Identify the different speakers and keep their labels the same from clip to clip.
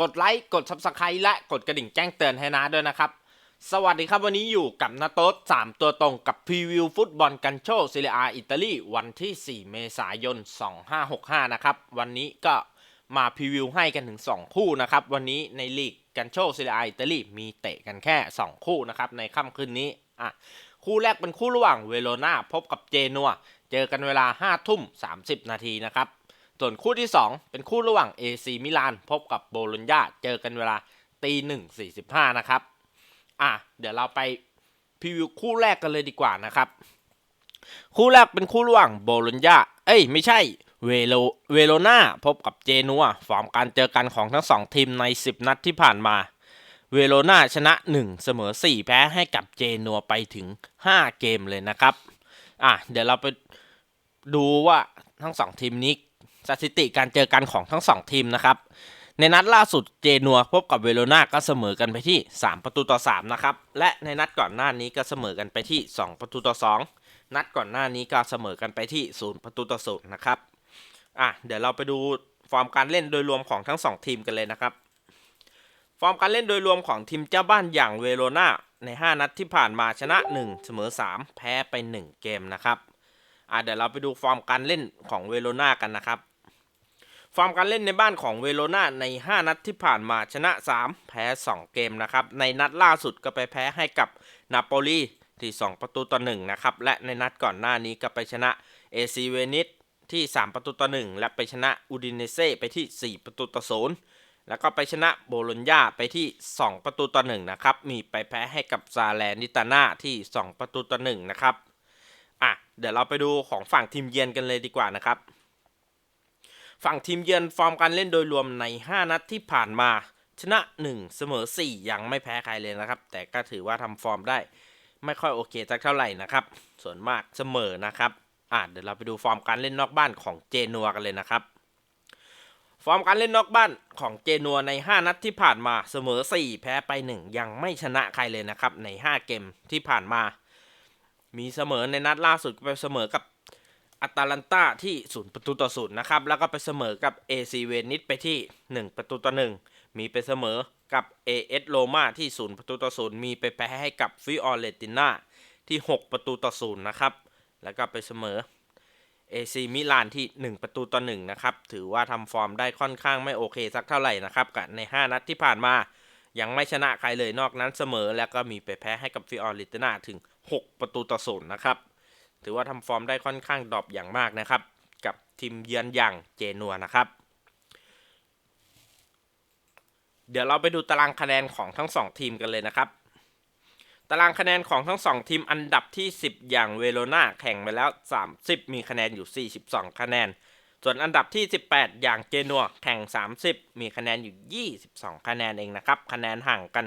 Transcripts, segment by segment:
Speaker 1: กดไลค์ กด Subscribe และกดกระดิ่งแจ้งเตือนให้นะด้วยนะครับ สวัสดีครับวันนี้อยู่กับนาโต๊ด3ตัวตรงกับพรีวิวฟุตบอลกันโชซีเรียอาอิตาลีวันที่ 4 เมษายน 2565 นะครับ วันนี้ก็มาพรีวิวให้กันถึง 2 คู่นะครับ วันนี้ในลีกกันโชซีเรียอาอิตาลีมีเตะกันแค่ 2 คู่นะครับในค่ำคืนนี้อะคู่แรกเป็นคู่ระหว่างเวโรนาพบกับเจนัวเจอกันเวลา 5 ทุ่ม 30 นาทีนะครับ ส่วนคู่ที่ 2 เป็นคู่ระหว่าง AC มิลานพบกับโบโลญญาเจอกันเวลาตีหนึ่งสี่สิบห้านะครับ อะ เดี๋ยวเราไปพรีวิวคู่แรกกันเลยดีกว่านะครับ คู่แรกเป็นคู่ระหว่างโบโลญญาเอ้ย ไม่ใช่เวโรเวโรนาพบกับเจนัวฟอร์มการเจอกันของทั้งสองทีมใน 10 นัดที่ผ่านมา เวโรนาชนะ 1 เสมอ 4 แพ้ให้กับเจนัวไปถึง 5 เกมเลยนะครับ อะ เดี๋ยวเราไปดูว่าทั้งสองทีมนี้ สถิติการเจอกันของทั้งสองทีมนะครับ ในนัดล่าสุดเจนัวพบกับเวโรนาก็เสมอกันไปที่ 3 ประตูต่อ3นะครับ และในนัดก่อนหน้านี้ก็เสมอกันไปที่ 2 ประตูต่อ 2 นัดก่อนหน้านี้ก็เสมอกันไปที่0ประตูต่อ0นะครับ อะเดี๋ยวเราไปดูฟอร์มการเล่นโดยรวมของทั้ง 2 ทีมกันเลยนะครับ ฟอร์มการเล่นโดยรวมของทีมเจ้าบ้านอย่างเวโรนาใน 5 นัดที่ผ่านมาชนะ 1 เสมอ 3 แพ้ไป 1 เกมนะครับ อะเดี๋ยวเราไปดูฟอร์มการเล่นของเวโรนากันนะครับ ฟอร์มการเล่นในบ้านของเวโรนาใน 5 นัดที่ผ่านมาชนะ 3 แพ้ 2 เกมนะครับ ในนัดล่าสุดก็ไปแพ้ให้กับนาโปลีที่ 2 ประตูต่อ1นะครับ และในนัดก่อนหน้านี้ก็ไปชนะเอซีเวนิสที่ 3 ประตูต่อ1และไปชนะอูดินเนเซ่ไปที่ 4 ประตูต่อ0แล้วก็ไปชนะโบโลญญาไปที่ 2 ประตูต่อ1นะครับ มีไปแพ้ให้กับซาแลนิตาน่าที่ 2 ประตูต่อ1นะครับ อะ เดี๋ยวเราไปดูของฝั่งทีมเยือนกันเลยดีกว่านะครับ ฝั่งทีมเยือนฟอร์มการเล่นโดยรวมใน 5 นัดที่ผ่านมา ชนะ 1 เสมอ 4 ยังไม่แพ้ใครเลยนะครับ แต่ก็ถือว่าทำฟอร์มได้ ไม่ค่อยโอเคสักเท่าไหร่นะครับ ส่วนมากเสมอนะครับอะเดี๋ยวเราไปดูฟอร์มการเล่นนอกบ้านของเจนัวกันเลยนะครับ ฟอร์มการเล่นนอกบ้านของเจนัวใน 5 นัดที่ผ่านมาเสมอ 4 แพ้ไป 1 ยังไม่ชนะใครเลยนะครับใน 5 เกมที่ผ่านมา มีเสมอในนัดล่าสุดไปเสมอกับ อัตาลันตาที่ 0 ประตูต่อ0นะครับ แล้วก็ไปเสมอกับ AC เวนิสไปที่ 1 ประตูต่อ 1 มีไปเสมอกับ AS โรมาที่ 0 ประตูต่อ0มีไปแพ้ให้กับฟิออเรติน่าที่ 6 ประตูต่อ0นะครับ แล้วก็ไปเสมอ AC มิลานที่ 1 ประตูต่อ1นะครับ ถือว่าทำฟอร์มได้ค่อนข้างไม่โอเคสักเท่าไหร่นะครับกับใน 5 นัดที่ผ่านมา ยังไม่ชนะใครเลยนอกนั้นเสมอ แล้วก็มีไปแพ้ให้กับฟิออเรติน่าถึง 6 ประตูต่อ0นะครับ ถือว่าทำฟอร์มได้ค่อนข้างดรอปอย่างมากนะครับ กับทีมเยือนอย่างเจนัวนะครับ เดี๋ยวเราไปดูตารางคะแนนของทั้ง 2 ทีมกันเลยนะครับ ตารางคะแนนของทั้ง 2 ทีมอันดับที่ 10 อย่างเวโรนาแข่งไปแล้ว 30 มีคะแนนอยู่ 42 คะแนน ส่วนอันดับที่ 18 อย่างเจนัวแข่ง 30 มีคะแนนอยู่ 22 คะแนนเองนะครับ คะแนนห่างกัน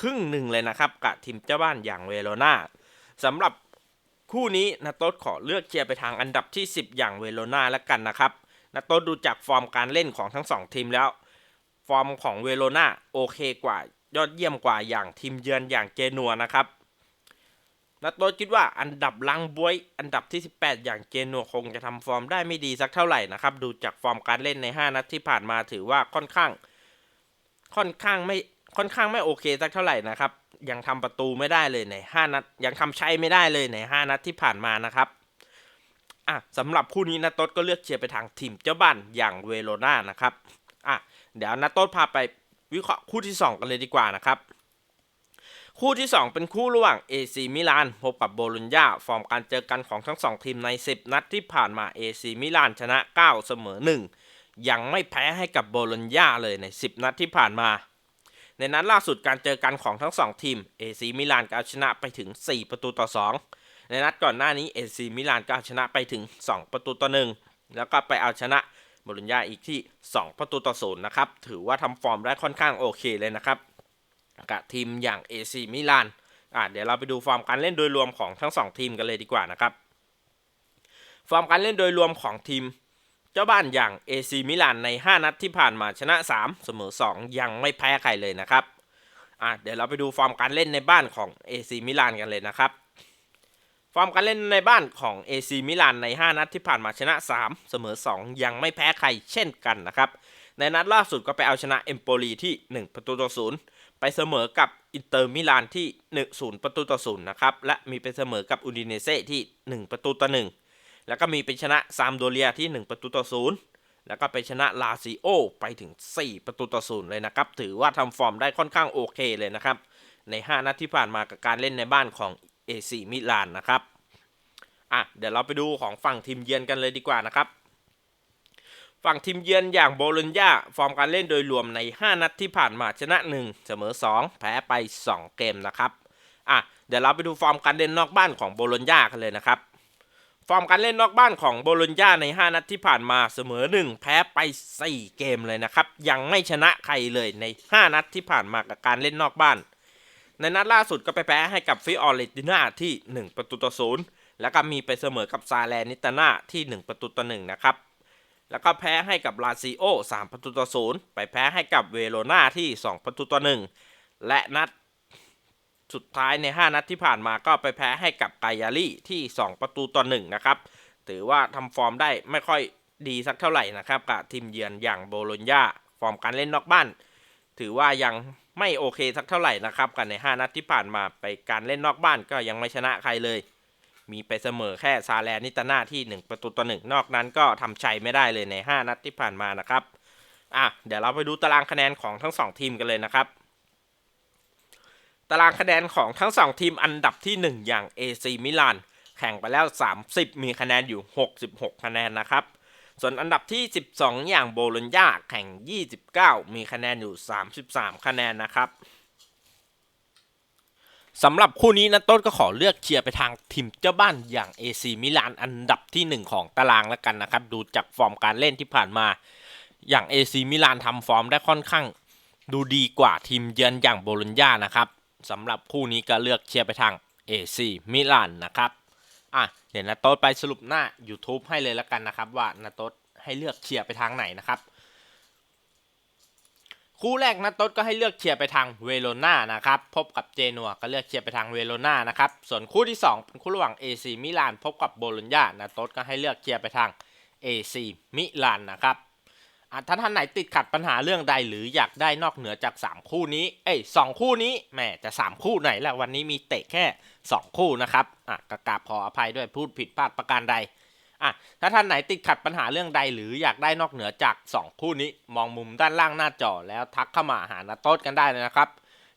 Speaker 1: ครึ่งหนึ่งเลยนะครับกับทีมเจ้าบ้านอย่างเวโรนาสำหรับ คู่นี้นาโต๊ดขอเลือกเชียร์ไปทางอันดับที่ 10 อย่างเวโรนาแล้วกันนะครับนาโต๊ดดูจากฟอร์มการเล่นของทั้ง 2 ทีมแล้ว ฟอร์มของเวโรนาโอเคกว่ายอดเยี่ยมกว่าอย่างทีมเยือนอย่างเจนัวนะครับนาโต๊ดคิดว่าอันดับลังบวย อันดับที่ 18 อย่างเจนัวคงจะทำฟอร์มได้ไม่ดีสักเท่าไหร่นะครับ ดูจากฟอร์มการเล่นใน 5 นัดที่ผ่านมาถือว่าค่อนข้าง ค่อนข้างไม่ค่อนข้างไม่โอเคสักเท่าไหร่นะครับ ยังทำประตูไม่ได้เลยใน 5 นัด ยังทำใช้ไม่ได้เลยใน 5 นัดที่ผ่านมานะครับอะสำหรับคู่นี้นาโต๊ดก็เลือกเชียร์ไปทางทีมเจ้าบ้านอย่างเวโรนานะครับอะเดี๋ยวนาโต๊ดพาไปวิเคราะห์คู่ที่ 2 กันเลยดีกว่านะครับ คู่ที่ 2 เป็นคู่ระหว่าง AC มิลานพบกับโบโลญญาฟอร์มการเจอกันของทั้ง 2 ทีมใน 10 นัดที่ผ่านมา AC มิลานชนะ 9 เสมอ 1 ยังไม่แพ้ให้กับโบโลญญาเลยใน 10 นัดที่ผ่านมา ในนั้นล่าสุดการเจอกันของทั้ง 2 ทีม AC มิลานก็เอาชนะไปถึง 4 ประตูต่อ 2 ในนัดก่อนหน้านี้ AC มิลานก็เอาชนะไปถึง 2 ประตูต่อ 1 แล้วก็ไปเอาชนะบโลญญาอีกที่ 2 ประตูต่อ 0 นะครับ ถือว่าทำฟอร์มได้ค่อนข้างโอเคเลยนะครับกับทีมอย่าง AC มิลานอะเดี๋ยวเราไปดูฟอร์มการเล่นโดยรวมของทั้ง 2 ทีมกันเลยดีกว่านะครับ ฟอร์มการเล่นโดยรวมของทีม เจ้าบ้านอย่าง AC มิลานใน 5 นัดที่ผ่านมาชนะ 3 เสมอ 2 ยังไม่แพ้ใครเลยนะครับอะเดี๋ยวเราไปดูฟอร์มการเล่นในบ้านของ AC มิลานกันเลยนะครับ ฟอร์มการเล่นในบ้านของ AC มิลานใน 5 นัดที่ผ่านมาชนะ 3 เสมอ 2 ยังไม่แพ้ใครเช่นกันนะครับในนัดล่าสุดก็ไปเอาชนะเอมโปลีที่ 1 ประตูต่อศูนย์ไปเสมอกับอินเตอร์มิลานที่1 0 ประตูต่อศูนย์นะครับ และมีไปเสมอกับอูดิเนเซ่ที่ 1 ประตูต่อ1 แล้วก็มีไปชนะซามโดเรียที่ 1 ประตูต่อศูนย์แล้วก็ไปชนะลาซิโอไปถึง 4 ประตูต่อศูนย์เลยนะครับ ถือว่าทำฟอร์มได้ค่อนข้างโอเคเลยนะครับ ใน 5 นัดที่ผ่านมากับการเล่นในบ้านของเอซีมิลานนะครับ อะ เดี๋ยวเราไปดูของฝั่งทีมเยือนกันเลยดีกว่านะครับ ฝั่งทีมเยือนอย่างโบโลญญาฟอร์มการเล่นโดยรวมใน 5 นัดที่ผ่านมาชนะ 1 เสมอ 2 แพ้ไป 2 เกมนะครับ อะ เดี๋ยวเราไปดูฟอร์มการเล่นนอกบ้านของโบโลญญากันเลยนะครับ ฟอร์มการเล่นนอกบ้านของโบโลญญาใน 5 นัดที่ผ่านมาเสมอ 1 แพ้ไป 4 เกมเลยนะครับ ยังไม่ชนะใครเลยใน 5 นัดที่ผ่านมากับการเล่นนอกบ้าน ในนัดล่าสุดก็ไปแพ้ให้กับฟิออเรติน่าที่ 1 ประตูต่อศูนย์แล้วก็มีไปเสมอกับซาแลนิตาน่าที่ 1 ประตูต่อ1นะครับ แล้วก็แพ้ให้กับลาซิโอ3ประตูต่อศูนย์ไปแพ้ให้กับเวโรนาที่ 2 ประตูต่อ1และนัด สุดท้ายใน 5 นัดที่ผ่านมาก็ไปแพ้ให้กับไกยาลี่ที่ 2 ประตูต่อ1นะครับ ถือว่าทำฟอร์มได้ไม่ค่อยดีสักเท่าไหร่นะครับกับทีมเยือนอย่างโบโลญญาฟอร์มการเล่นนอกบ้าน ถือว่ายังไม่โอเคสักเท่าไหร่นะครับกันใน 5 นัดที่ผ่านมาไปการเล่นนอกบ้านก็ยังไม่ชนะใครเลย มีไปเสมอแค่ซาแลนิตาน่าที่ 1 ประตูต่อหนึ่งนอกนั้นก็ทำชัยไม่ได้เลยใน 5 นัดที่ผ่านมานะครับอะเดี๋ยวเราไปดูตารางคะแนนของทั้ง 2 ทีมกันเลยนะครับ ตารางคะแนนของทั้ง 2 ทีมอันดับที่ 1 อย่าง AC มิลาน แข่งไปแล้ว 30 มีคะแนนอยู่ 66 คะแนนนะครับ ส่วนอันดับที่ 12 อย่างโบโลญญาแข่ง 29 มีคะแนนอยู่ 33 คะแนนนะครับสำหรับคู่นี้นะต้นก็ขอเลือกเชียร์ไปทางทีมเจ้าบ้านอย่าง AC มิลานอันดับที่ 1 ของตารางแล้วกันนะครับ ดูจากฟอร์มการเล่นที่ผ่านมาอย่าง AC มิลานทำฟอร์มได้ค่อนข้าง ดูดีกว่าทีมเยือนอย่างโบโลญญานะครับ สำหรับคู่นี้ก็เลือกเชียร์ไปทาง AC มิลานนะครับอะเดี๋ยวนาโต๊ดไปสรุปหน้า YouTube ให้เลยแล้วกันนะครับ ว่านาโต๊ดให้เลือกเชียร์ไปทางไหนนะครับ คู่แรกนาโต๊ดก็ให้เลือกเชียร์ไปทางเวโรนานะครับพบกับเจนัวก็เลือกเชียร์ไปทางเวโรนานะครับส่วนคู่ที่ 2 เป็นคู่ระหว่าง AC มิลานพบกับโบโลญญานาโต๊ดก็ให้เลือกเชียร์ไปทาง AC มิลานนะครับ ถ้าท่านไหนติดขัดปัญหาเรื่องใดหรืออยากได้นอกเหนือจาก 3 คู่นี้ เอ้ยสคู่นี้แหมจะ 3 คู่ไหนละวันนี้มีเตะแค่ 2 คู่นะครับอะกกราบขออภัยด้วยพูดผิดพลาดประการใดอะถ้าท่านไหนติดขัดปัญหาเรื่องใดหรืออยากได้นอกเหนือจาก 2 คู่นี้ มองมุมด้านล่างหน้าจอแล้วทักเข้ามาหานาโต้กันได้เลยนะครับ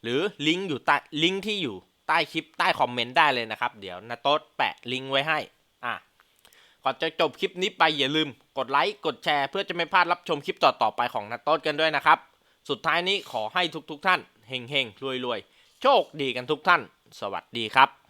Speaker 1: หรือลิงก์อยู่ใต้ลิงก์ที่อยู่ใต้คลิปใต้คอมเมนต์ได้เลยนะครับ เดี๋ยวนาโต้แปะลิงก์ไว้ให้อะ ก่อนจะจบคลิปนี้ไปอย่าลืมกดไลค์กดแชร์เพื่อจะไม่พลาดรับชมคลิปต่อๆไปของนัตโต้กันด้วยนะครับ สุดท้ายนี้ขอให้ทุกๆท่านเฮงๆรวยๆโชคดีกันทุกท่าน สวัสดีครับ